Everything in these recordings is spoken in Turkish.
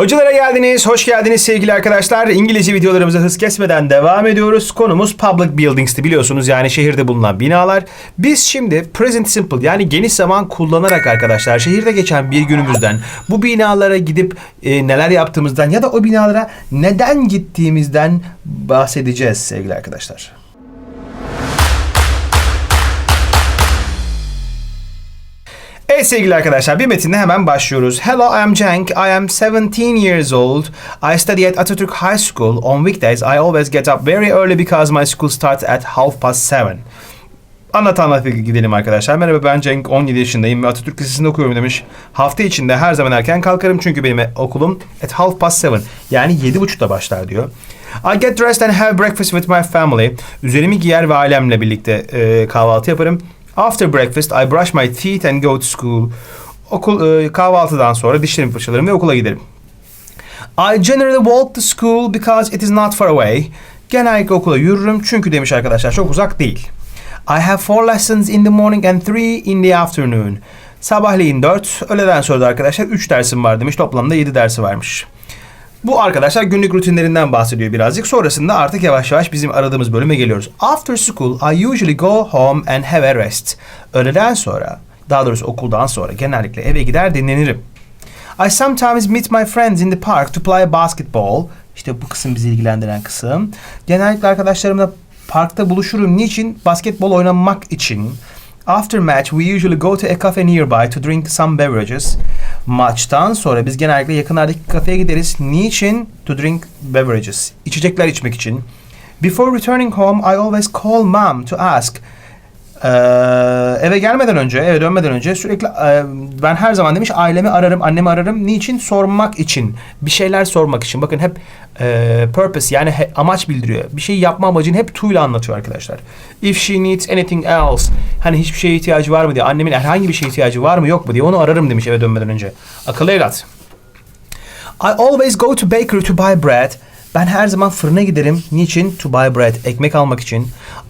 Hocalara geldiniz, hoş geldiniz sevgili arkadaşlar. İngilizce videolarımıza hız kesmeden devam ediyoruz. Konumuz public buildings'ti biliyorsunuz yani şehirde bulunan binalar. Biz şimdi present simple yani geniş zaman kullanarak arkadaşlar şehirde geçen bir günümüzden bu binalara gidip e, neler yaptığımızdan ya da o binalara neden gittiğimizden bahsedeceğiz sevgili arkadaşlar. Evet sevgili arkadaşlar bir metinle hemen başlıyoruz. Hello, I am Cenk. I am 17 years old. I study at Atatürk High School. On weekdays, I always get up very early because my school starts at half past seven. Anlat anlat gidelim arkadaşlar. Merhaba ben Cenk, 17 yaşındayım ve Atatürk Lisesi'nde okuyorum demiş. Hafta içinde her zaman erken kalkarım çünkü benim okulum at half past seven. Yani 7.30'da başlar diyor. I get dressed and have breakfast with my family. Üzerimi giyer ve ailemle birlikte e, kahvaltı yaparım. After breakfast, I brush my teeth and go to school. Okul e, kahvaltıdan sonra dişlerimi fırçalarım ve okula giderim. I generally walk to school because it is not far away. Genellikle okula yürürüm çünkü demiş arkadaşlar çok uzak değil. I have four lessons in the morning and three in the afternoon. Sabahleyin 4, öğleden sonra da arkadaşlar 3 dersim var demiş. Toplamda 7 dersi varmış. Bu arkadaşlar günlük rutinlerinden bahsediyor birazcık. Sonrasında artık yavaş yavaş bizim aradığımız bölüme geliyoruz. After school, I usually go home and have a rest. Öğleden sonra, daha doğrusu okuldan sonra genellikle eve gider dinlenirim. I sometimes meet my friends in the park to play basketball. İşte bu kısım bizi ilgilendiren kısım. Genellikle arkadaşlarımla parkta buluşurum. Niçin? Basketbol oynamak için. After match, we usually go to a cafe nearby to drink some beverages. Maçtan sonra biz genellikle yakınlardaki kafeye gideriz. Niçin? To drink beverages. İçecekler içmek için. Before returning home, I always call mom to ask. Ee, eve gelmeden önce, eve dönmeden önce sürekli e, ben her zaman demiş ailemi ararım, annemi ararım. Niçin? Sormak için. Bir şeyler sormak için. Bakın hep e, purpose yani amaç bildiriyor. Bir şey yapma amacını hep to ile anlatıyor arkadaşlar. If she needs anything else. Hani hiçbir şeye ihtiyacı var mı diye. Annemin herhangi bir şeye ihtiyacı var mı yok mu diye onu ararım demiş eve dönmeden önce. Akıllı evlat. I always go to bakery to buy bread. Ben her zaman fırına giderim. Niçin? To buy bread. Ekmek almak için.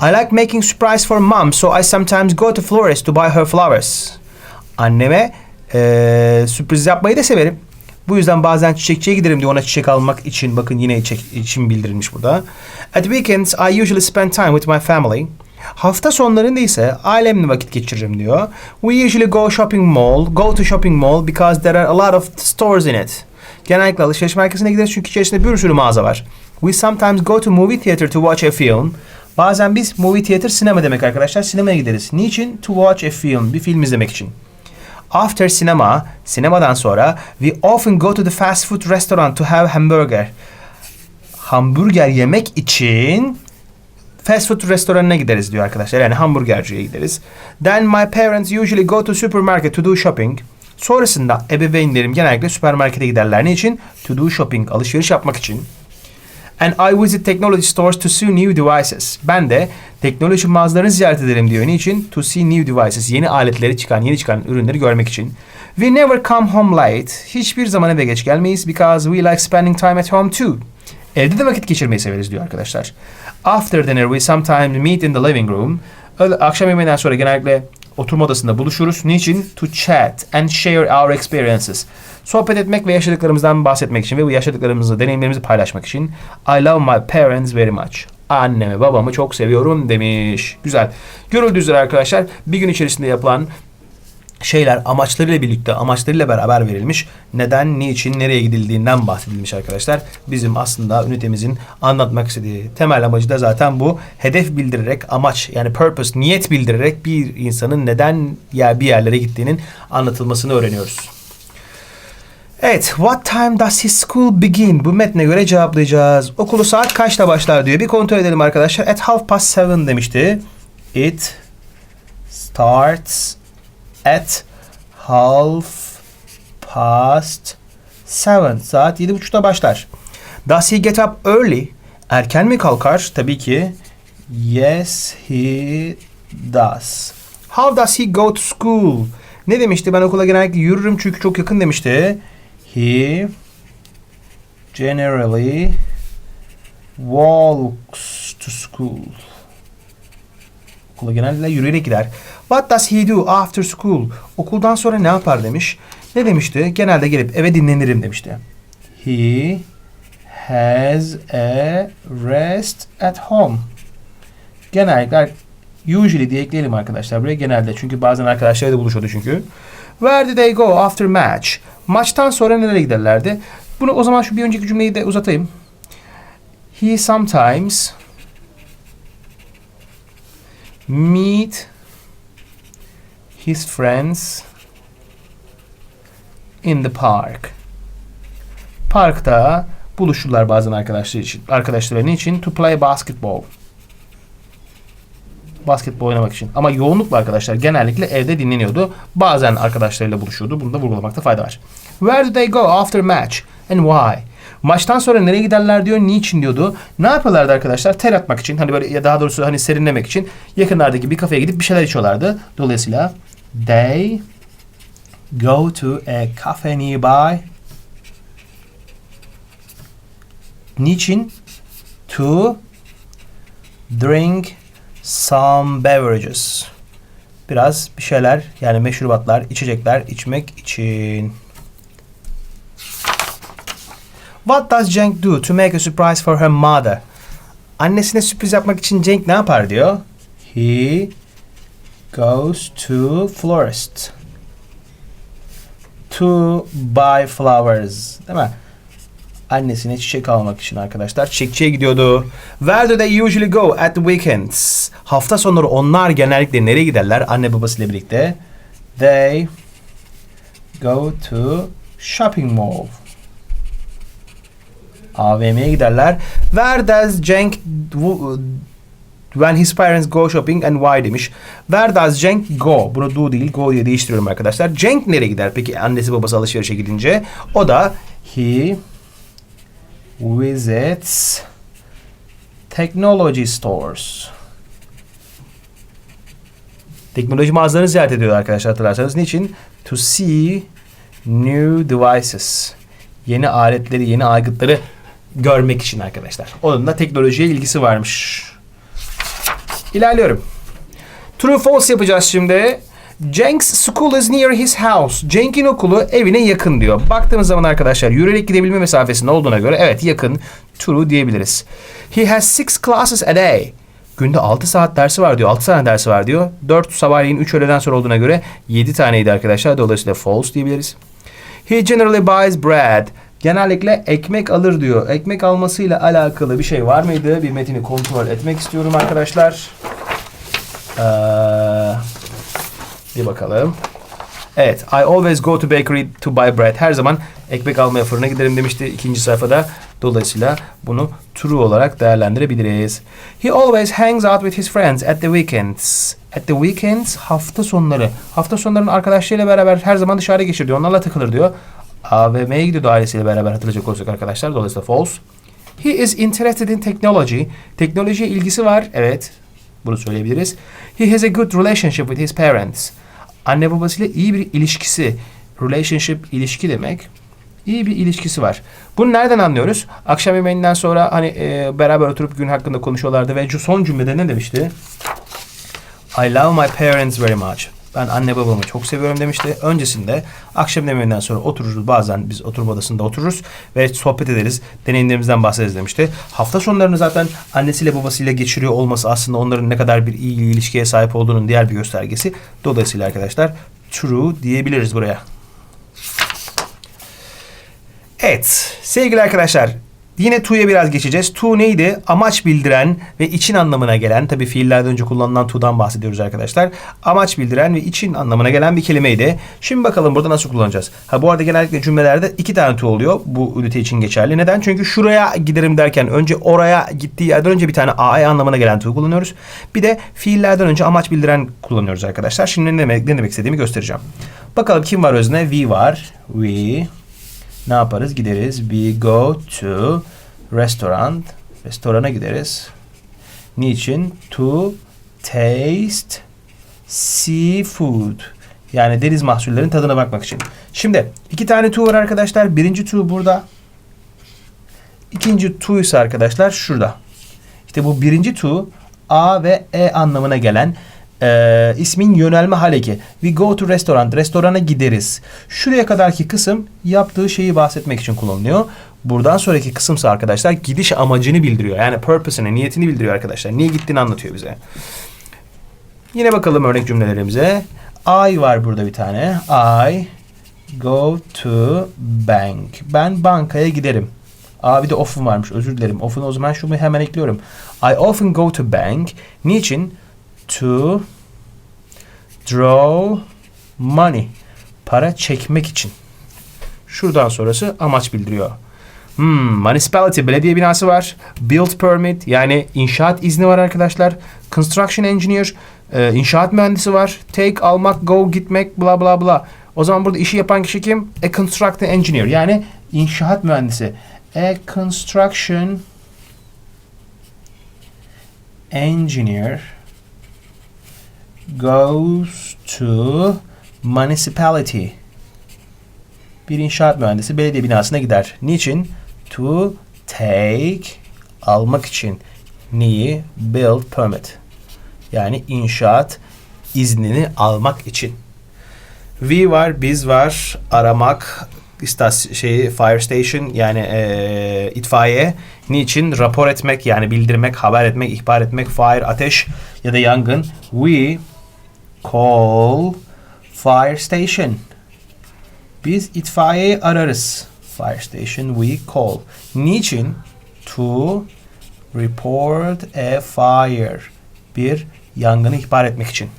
I like making surprise for mom, so I sometimes go to florist to buy her flowers. Anneme eee, sürpriz yapmayı da severim. Bu yüzden bazen çiçekçiye giderim diyor ona çiçek almak için. Bakın yine çiçek için bildirilmiş burada. At weekends I usually spend time with my family. Hafta sonlarında ise ailemle vakit geçiririm diyor. We usually go shopping mall, go to shopping mall because there are a lot of stores in it. Genellikle alışveriş merkezine gideriz çünkü içerisinde bir sürü mağaza var. We sometimes go to movie theater to watch a film. Bazen biz movie theater sinema demek arkadaşlar. Sinemaya gideriz. Niçin? To watch a film. Bir film izlemek için. After cinema, sinemadan sonra we often go to the fast food restaurant to have hamburger. Hamburger yemek için fast food restoranına gideriz diyor arkadaşlar. Yani hamburgerciye gideriz. Then my parents usually go to supermarket to do shopping. Sonrasında ebeveynlerim genellikle süpermarkete giderler. Ne için? To do shopping, alışveriş yapmak için. And I visit technology stores to see new devices. Ben de teknoloji mağazalarını ziyaret ederim diyor. Niçin? To see new devices. Yeni aletleri çıkan, yeni çıkan ürünleri görmek için. We never come home late. Hiçbir zaman eve geç gelmeyiz because we like spending time at home too. Evde de vakit geçirmeyi severiz diyor arkadaşlar. After dinner we sometimes meet in the living room. Akşam yemeğinden sonra genellikle oturma odasında buluşuruz. Niçin? To chat and share our experiences. Sohbet etmek ve yaşadıklarımızdan bahsetmek için ve bu yaşadıklarımızı, deneyimlerimizi paylaşmak için. I love my parents very much. Annemi, babamı çok seviyorum demiş. Güzel. Görüldüğü üzere arkadaşlar bir gün içerisinde yapılan şeyler amaçlarıyla birlikte, amaçlarıyla beraber verilmiş. Neden, niçin, nereye gidildiğinden bahsedilmiş arkadaşlar. Bizim aslında ünitemizin anlatmak istediği temel amacı da zaten bu. Hedef bildirerek, amaç yani purpose, niyet bildirerek bir insanın neden ya bir yerlere gittiğinin anlatılmasını öğreniyoruz. Evet, what time does his school begin? Bu metne göre cevaplayacağız. Okulu saat kaçta başlar diyor. Bir kontrol edelim arkadaşlar. At half past seven demişti. It starts at half past seven. Saat yedi buçukta başlar. Does he get up early? Erken mi kalkar? Tabii ki. Yes, he does. How does he go to school? Ne demişti? Ben okula genellikle yürürüm çünkü çok yakın demişti. He generally walks to school. Okula genellikle yürüyerek gider. What does he do after school? Okuldan sonra ne yapar demiş. Ne demişti? Genelde gelip eve dinlenirim demişti. He has a rest at home. Genellikle usually diye ekleyelim arkadaşlar buraya genelde. Çünkü bazen arkadaşlarıyla buluşuyordu çünkü. Where did they go after match? Maçtan sonra nereye giderlerdi? Bunu o zaman şu bir önceki cümleyi de uzatayım. He sometimes meet his friends in the park. Parkta buluşurlar bazen arkadaşlar için, arkadaşlarının için to play basketball. Basketbol oynamak için. Ama yoğunlukla arkadaşlar genellikle evde dinleniyordu. Bazen arkadaşlarıyla buluşuyordu. Bunu da vurgulamakta fayda var. Where do they go after match and why? Maçtan sonra nereye giderler diyor, niçin diyordu. Ne yapıyorlardı arkadaşlar? Ter atmak için, hani böyle ya daha doğrusu hani serinlemek için yakınlardaki bir kafeye gidip bir şeyler içiyorlardı. Dolayısıyla they go to a cafe nearby. Niçin? To drink some beverages. Biraz bir şeyler yani meşrubatlar, içecekler içmek için. What does Cenk do to make a surprise for her mother? Annesine sürpriz yapmak için Cenk ne yapar diyor. He goes to florist to buy flowers. Değil mi? Annesine çiçek almak için arkadaşlar çiçekçiye gidiyordu. Where do they usually go at the weekends? Hafta sonları onlar genellikle nereye giderler anne babasıyla birlikte? They go to shopping mall. AVM'ye giderler. Where does Cenk when his parents go shopping and why demiş. Where does Cenk go? Bunu do değil go diye değiştiriyorum arkadaşlar. Cenk nereye gider peki annesi babası alışverişe gidince? O da he visits technology stores. Teknoloji mağazalarını ziyaret ediyor arkadaşlar hatırlarsanız. Niçin? To see new devices. Yeni aletleri, yeni aygıtları görmek için arkadaşlar. Onun da teknolojiye ilgisi varmış. İlerliyorum. True false yapacağız şimdi. Cenk's school is near his house. Cenk'in okulu evine yakın diyor. Baktığımız zaman arkadaşlar yürüyerek gidebilme mesafesinde olduğuna göre evet yakın. True diyebiliriz. He has six classes a day. Günde 6 saat dersi var diyor. 6 tane dersi var diyor. 4 sabahleyin 3 öğleden sonra olduğuna göre 7 taneydi arkadaşlar. Dolayısıyla false diyebiliriz. He generally buys bread. Genellikle ekmek alır diyor. Ekmek almasıyla alakalı bir şey var mıydı? Bir metini kontrol etmek istiyorum arkadaşlar. Ee, bir bakalım. Evet. I always go to bakery to buy bread. Her zaman ekmek almaya fırına giderim demişti ikinci sayfada. Dolayısıyla bunu true olarak değerlendirebiliriz. He always hangs out with his friends at the weekends. At the weekends hafta sonları. Hafta sonlarının arkadaşlarıyla beraber her zaman dışarı geçir diyor. Onlarla takılır diyor. AVM'ye gidiyordu ailesiyle beraber hatırlayacak olursak arkadaşlar. Dolayısıyla false. He is interested in technology. Teknolojiye ilgisi var. Evet. Bunu söyleyebiliriz. He has a good relationship with his parents. Anne babasıyla iyi bir ilişkisi. Relationship ilişki demek. İyi bir ilişkisi var. Bunu nereden anlıyoruz? Akşam yemeğinden sonra hani e, beraber oturup gün hakkında konuşuyorlardı ve son cümlede ne demişti? I love my parents very much. Ben anne babamı çok seviyorum demişti. Öncesinde akşam yemeğinden sonra otururuz. Bazen biz oturma odasında otururuz ve sohbet ederiz. Deneyimlerimizden bahsederiz demişti. Hafta sonlarını zaten annesiyle babasıyla geçiriyor olması aslında onların ne kadar bir iyi ilişkiye sahip olduğunun diğer bir göstergesi. Dolayısıyla arkadaşlar true diyebiliriz buraya. Evet sevgili arkadaşlar Yine to'ya biraz geçeceğiz. To neydi? Amaç bildiren ve için anlamına gelen. Tabi fiillerden önce kullanılan to'dan bahsediyoruz arkadaşlar. Amaç bildiren ve için anlamına gelen bir kelimeydi. Şimdi bakalım burada nasıl kullanacağız. Ha bu arada genellikle cümlelerde iki tane to oluyor. Bu ünite için geçerli. Neden? Çünkü şuraya giderim derken önce oraya gittiği yerden önce bir tane a anlamına gelen to kullanıyoruz. Bir de fiillerden önce amaç bildiren kullanıyoruz arkadaşlar. Şimdi ne demek, ne demek istediğimi göstereceğim. Bakalım kim var özne? We var. We ne yaparız? Gideriz. We go to restaurant. Restorana gideriz. Niçin? To taste seafood. Yani deniz mahsullerinin tadına bakmak için. Şimdi iki tane to var arkadaşlar. Birinci to burada. İkinci to ise arkadaşlar şurada. İşte bu birinci to A ve E anlamına gelen e, ismin yönelme haleki. We go to restaurant. Restorana gideriz. Şuraya kadarki kısım yaptığı şeyi bahsetmek için kullanılıyor. Buradan sonraki kısımsa arkadaşlar gidiş amacını bildiriyor. Yani purpose'ını, niyetini bildiriyor arkadaşlar. Niye gittiğini anlatıyor bize. Yine bakalım örnek cümlelerimize. I var burada bir tane. I go to bank. Ben bankaya giderim. Aa bir de often varmış. Özür dilerim. Often o zaman şunu hemen ekliyorum. I often go to bank. Niçin? To draw money. Para çekmek için. Şuradan sonrası amaç bildiriyor. Hmm, municipality belediye binası var. Build permit yani inşaat izni var arkadaşlar. Construction engineer e, inşaat mühendisi var. Take almak, go gitmek bla bla bla. O zaman burada işi yapan kişi kim? A construction engineer yani inşaat mühendisi. A construction engineer goes to municipality. Bir inşaat mühendisi belediye binasına gider. Niçin? To take almak için. Neyi? Build permit. Yani inşaat iznini almak için. We var, biz var, aramak, istas şeyi fire station yani e, itfaiye. Niçin? Rapor etmek yani bildirmek, haber etmek, ihbar etmek, fire ateş ya da yangın. We call fire station. Biz itfaiyeyi ararız. Fire station we call. Niçin? To report a fire. Bir yangını ihbar etmek için.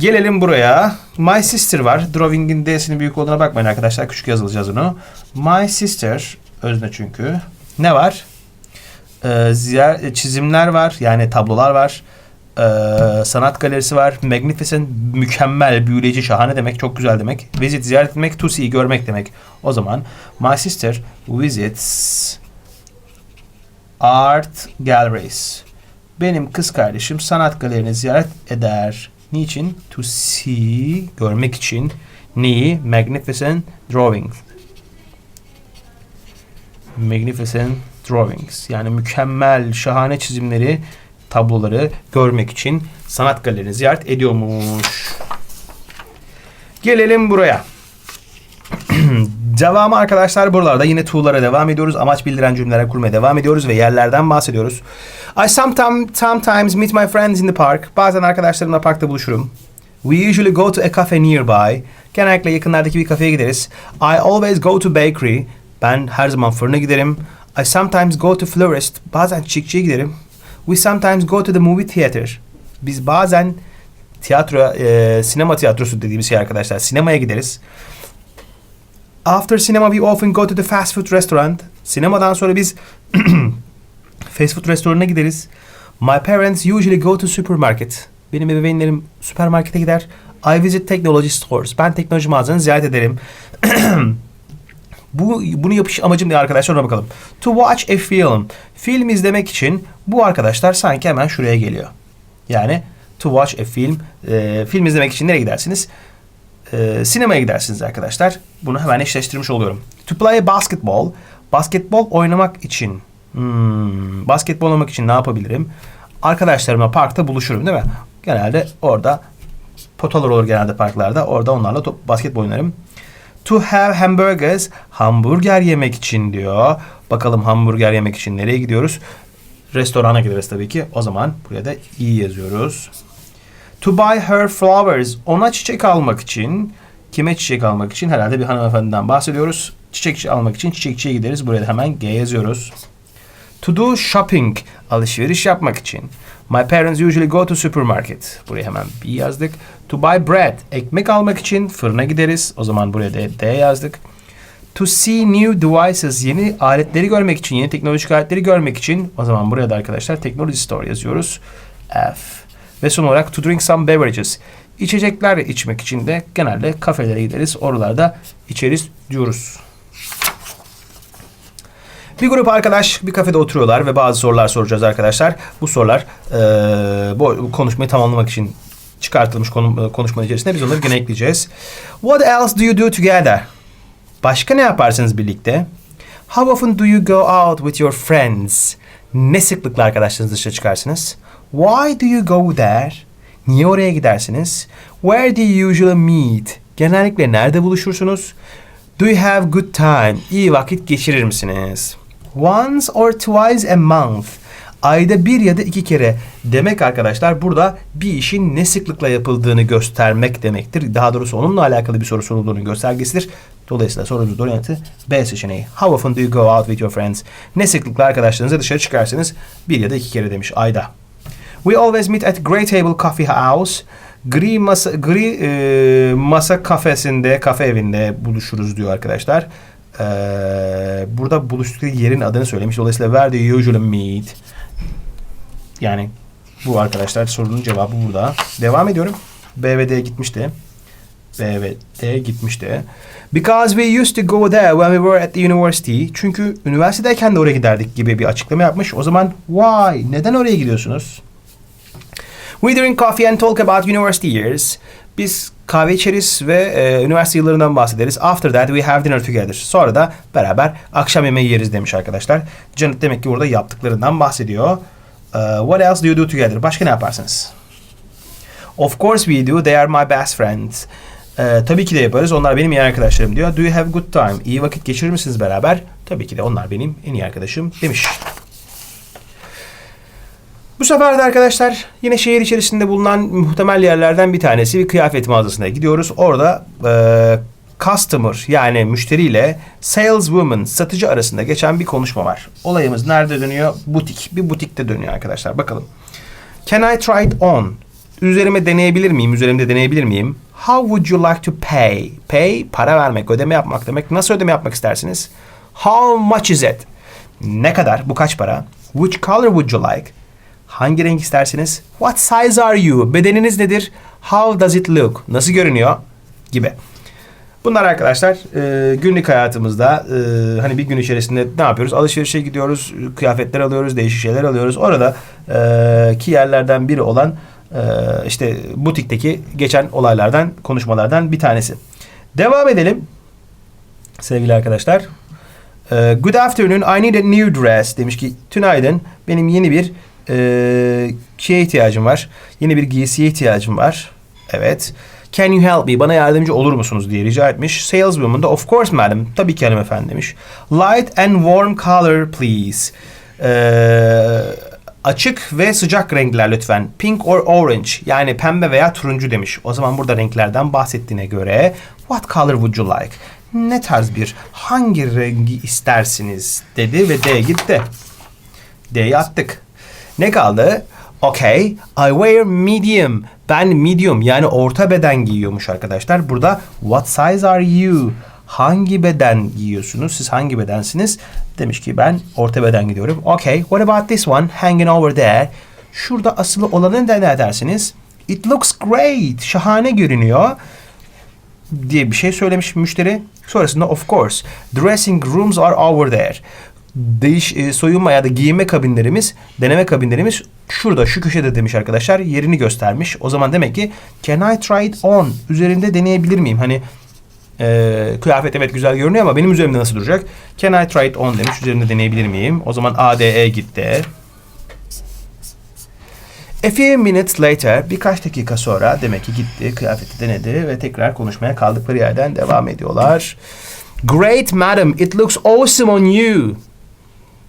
Gelelim buraya. My sister var. Drawing'in D'sinin büyük olduğuna bakmayın arkadaşlar. Küçük yazılacağız onu. My sister özne çünkü. Ne var? Ee, çizimler var. Yani tablolar var. Ee, sanat galerisi var. Magnificent, mükemmel, büyüleyici, şahane demek. Çok güzel demek. Visit, ziyaret etmek. To see, görmek demek. O zaman my sister visits art galleries. Benim kız kardeşim sanat galerini ziyaret eder. Niçin? To see, görmek için. Neyi? Magnificent drawings. Magnificent drawings. Yani mükemmel, şahane çizimleri, tabloları görmek için sanat galerini ziyaret ediyormuş. Gelelim buraya. Devamı arkadaşlar buralarda yine tool'lara devam ediyoruz. Amaç bildiren cümleler kurmaya devam ediyoruz ve yerlerden bahsediyoruz. I sometimes, sometimes meet my friends in the park. Bazen arkadaşlarımla parkta buluşurum. We usually go to a cafe nearby. Genellikle yakınlardaki bir kafeye gideriz. I always go to bakery. Ben her zaman fırına giderim. I sometimes go to florist. Bazen çiçekçiye giderim. We sometimes go to the movie theater. Biz bazen tiyatro, e, sinema tiyatrosu dediğimiz şey arkadaşlar. Sinemaya gideriz. After cinema we often go to the fast food restaurant. Sinemadan sonra biz fast food restoranına gideriz. My parents usually go to supermarket. Benim ebeveynlerim süpermarkete gider. I visit technology stores. Ben teknoloji mağazalarını ziyaret ederim. bu bunu yapış amacım ne arkadaşlar ona bakalım. To watch a film. Film izlemek için bu arkadaşlar sanki hemen şuraya geliyor. Yani to watch a film. E, film izlemek için nereye gidersiniz? E, sinemaya gidersiniz arkadaşlar. Bunu hemen eşleştirmiş oluyorum. To play basketball. Basketbol oynamak için. Hmm, basketbol oynamak için ne yapabilirim? Arkadaşlarımla parkta buluşurum değil mi? Genelde orada potalar olur genelde parklarda. Orada onlarla top, basketbol oynarım. To have hamburgers. Hamburger yemek için diyor. Bakalım hamburger yemek için nereye gidiyoruz? Restorana gideriz tabii ki. O zaman buraya da iyi yazıyoruz. To buy her flowers. Ona çiçek almak için. Kime çiçek almak için? Herhalde bir hanımefendiden bahsediyoruz. Çiçek almak için çiçekçiye gideriz. Buraya da hemen G yazıyoruz. To do shopping. Alışveriş yapmak için. My parents usually go to supermarket. Buraya hemen B yazdık. To buy bread. Ekmek almak için fırına gideriz. O zaman buraya da D yazdık. To see new devices. Yeni aletleri görmek için, yeni teknolojik aletleri görmek için. O zaman buraya da arkadaşlar Technology Store yazıyoruz. F. Ve son olarak to drink some beverages. İçecekler içmek için de genelde kafelere gideriz. Oralarda içeriz diyoruz. Bir grup arkadaş bir kafede oturuyorlar ve bazı sorular soracağız arkadaşlar. Bu sorular e, bu konuşmayı tamamlamak için çıkartılmış konu, konuşmanın içerisinde biz onları gene ekleyeceğiz. What else do you do together? Başka ne yaparsınız birlikte? How often do you go out with your friends? Ne sıklıkla arkadaşlarınızla dışarı çıkarsınız? Why do you go there? Niye oraya gidersiniz? Where do you usually meet? Genellikle nerede buluşursunuz? Do you have good time? İyi vakit geçirir misiniz? Once or twice a month. Ayda bir ya da iki kere demek arkadaşlar burada bir işin ne sıklıkla yapıldığını göstermek demektir. Daha doğrusu onunla alakalı bir soru sorulduğunu göstergesidir. Dolayısıyla sorunun doğru yanıtı B seçeneği. How often do you go out with your friends? Ne sıklıkla arkadaşlarınızla dışarı çıkarsınız? Bir ya da iki kere demiş ayda. We always meet at Grey Table Coffee House. Gri masa, gri e, masa kafesinde, kafe evinde buluşuruz diyor arkadaşlar. Ee, burada buluştukları yerin adını söylemiş. Dolayısıyla where do you usually meet? Yani bu arkadaşlar sorunun cevabı burada. Devam ediyorum. B ve D gitmişti. B ve D gitmişti. Because we used to go there when we were at the university. Çünkü üniversitedeyken de oraya giderdik gibi bir açıklama yapmış. O zaman why? Neden oraya gidiyorsunuz? We drink coffee and talk about university years. Biz kahve içeriz ve e, üniversite yıllarından bahsederiz. After that we have dinner together. Sonra da beraber akşam yemeği yeriz demiş arkadaşlar. Janet demek ki burada yaptıklarından bahsediyor. Uh, what else do you do together? Başka ne yaparsınız? Of course we do. They are my best friends. Ee, tabii ki de yaparız. Onlar benim iyi arkadaşlarım diyor. Do you have good time? İyi vakit geçirir misiniz beraber? Tabii ki de onlar benim en iyi arkadaşım demiş. Bu sefer de arkadaşlar yine şehir içerisinde bulunan muhtemel yerlerden bir tanesi bir kıyafet mağazasına gidiyoruz. Orada e, customer yani müşteriyle saleswoman satıcı arasında geçen bir konuşma var. Olayımız nerede dönüyor? Butik. Bir butikte dönüyor arkadaşlar. Bakalım. Can I try it on? Üzerime deneyebilir miyim? Üzerimde deneyebilir miyim? How would you like to pay? Pay, para vermek, ödeme yapmak demek. Nasıl ödeme yapmak istersiniz? How much is it? Ne kadar? Bu kaç para? Which color would you like? Hangi renk istersiniz? What size are you? Bedeniniz nedir? How does it look? Nasıl görünüyor? Gibi. Bunlar arkadaşlar e, günlük hayatımızda e, hani bir gün içerisinde ne yapıyoruz? Alışverişe gidiyoruz, kıyafetler alıyoruz, değişik şeyler alıyoruz. Orada e, ki yerlerden biri olan e, işte butikteki geçen olaylardan, konuşmalardan bir tanesi. Devam edelim sevgili arkadaşlar. E, good afternoon, I need a new dress demiş ki tünaydın benim yeni bir e, şeye ihtiyacım var. Yeni bir giysiye ihtiyacım var. Evet. Can you help me? Bana yardımcı olur musunuz diye rica etmiş. Saleswoman da of course madam. Tabii ki hanımefendi demiş. Light and warm color please. Ee, açık ve sıcak renkler lütfen. Pink or orange yani pembe veya turuncu demiş. O zaman burada renklerden bahsettiğine göre what color would you like? Ne tarz bir hangi rengi istersiniz dedi ve D gitti. D'yi attık. Ne kaldı? Okay, I wear medium. Ben medium yani orta beden giyiyormuş arkadaşlar. Burada what size are you? Hangi beden giyiyorsunuz? Siz hangi bedensiniz? Demiş ki ben orta beden gidiyorum. Okay, what about this one hanging over there? Şurada asılı olanı ne dersiniz? It looks great. Şahane görünüyor diye bir şey söylemiş müşteri. Sonrasında of course dressing rooms are over there. Değiş e, soyunma ya da giyinme kabinlerimiz, deneme kabinlerimiz şurada şu köşede demiş arkadaşlar. Yerini göstermiş. O zaman demek ki can I try it on? Üzerinde deneyebilir miyim? Hani e, kıyafet evet güzel görünüyor ama benim üzerimde nasıl duracak? Can I try it on demiş. Üzerinde deneyebilir miyim? O zaman A, D, E gitti. A few minutes later birkaç dakika sonra demek ki gitti kıyafeti denedi ve tekrar konuşmaya kaldıkları yerden devam ediyorlar. Great madam, it looks awesome on you.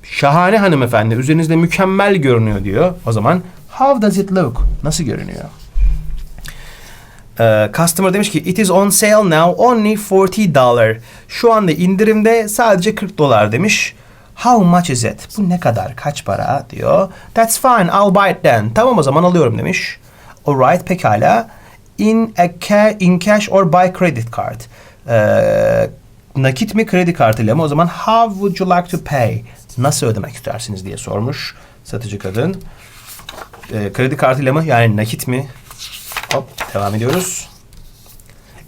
Şahane hanımefendi, üzerinizde mükemmel görünüyor diyor. O zaman how does it look? Nasıl görünüyor? Ee, customer demiş ki it is on sale now only 40 dollar. Şu anda indirimde sadece 40 dolar demiş. How much is it? Bu ne kadar? Kaç para? diyor. That's fine. I'll buy it then. Tamam o zaman alıyorum demiş. Alright pekala. In a ca in cash or by credit card. Ee, nakit mi kredi kartıyla mı? O zaman how would you like to pay? Nasıl ödemek istersiniz diye sormuş satıcı kadın. Ee, kredi kartıyla mı? Yani nakit mi? Hop devam ediyoruz.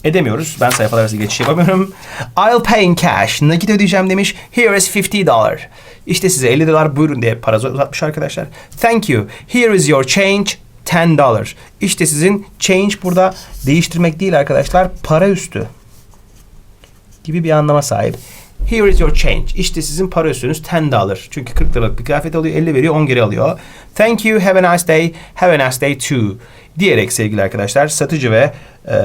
Edemiyoruz. Ben sayfalar arası geçiş yapamıyorum. I'll pay in cash. Nakit ödeyeceğim demiş. Here is 50 dollar. İşte size 50 dolar buyurun diye para uzatmış arkadaşlar. Thank you. Here is your change 10 dollar. İşte sizin change burada değiştirmek değil arkadaşlar. Para üstü. Gibi bir anlama sahip. Here is your change. İşte sizin para üstünüz 10 dollar. Çünkü 40 liralık bir kıyafet alıyor 50 veriyor 10 geri alıyor. Thank you. Have a nice day. Have a nice day too. Diyerek sevgili arkadaşlar satıcı ve e,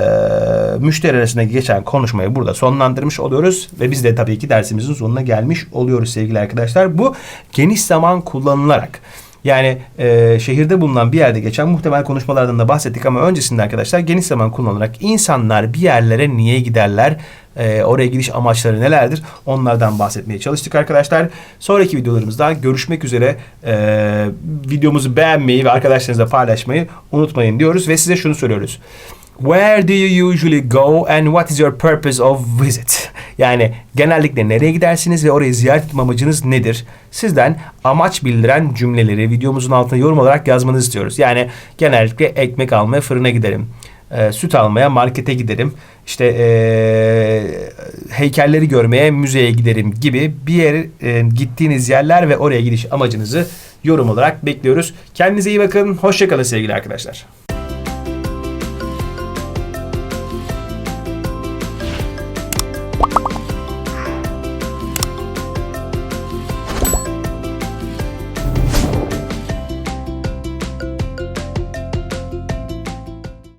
müşteri arasında geçen konuşmayı burada sonlandırmış oluyoruz ve biz de tabii ki dersimizin sonuna gelmiş oluyoruz sevgili arkadaşlar. Bu geniş zaman kullanılarak yani e, şehirde bulunan bir yerde geçen muhtemel konuşmalardan da bahsettik ama öncesinde arkadaşlar geniş zaman kullanılarak insanlar bir yerlere niye giderler? E, oraya gidiş amaçları nelerdir? Onlardan bahsetmeye çalıştık arkadaşlar. Sonraki videolarımızda görüşmek üzere. E, videomuzu beğenmeyi ve arkadaşlarınızla paylaşmayı unutmayın diyoruz ve size şunu söylüyoruz. Where do you usually go and what is your purpose of visit? Yani genellikle nereye gidersiniz ve orayı ziyaret etme amacınız nedir? Sizden amaç bildiren cümleleri videomuzun altına yorum olarak yazmanızı istiyoruz. Yani genellikle ekmek almaya fırına giderim. e, süt almaya markete giderim. İşte e, heykelleri görmeye müzeye giderim gibi bir yere e, gittiğiniz yerler ve oraya gidiş amacınızı yorum olarak bekliyoruz. Kendinize iyi bakın. Hoşçakalın sevgili arkadaşlar.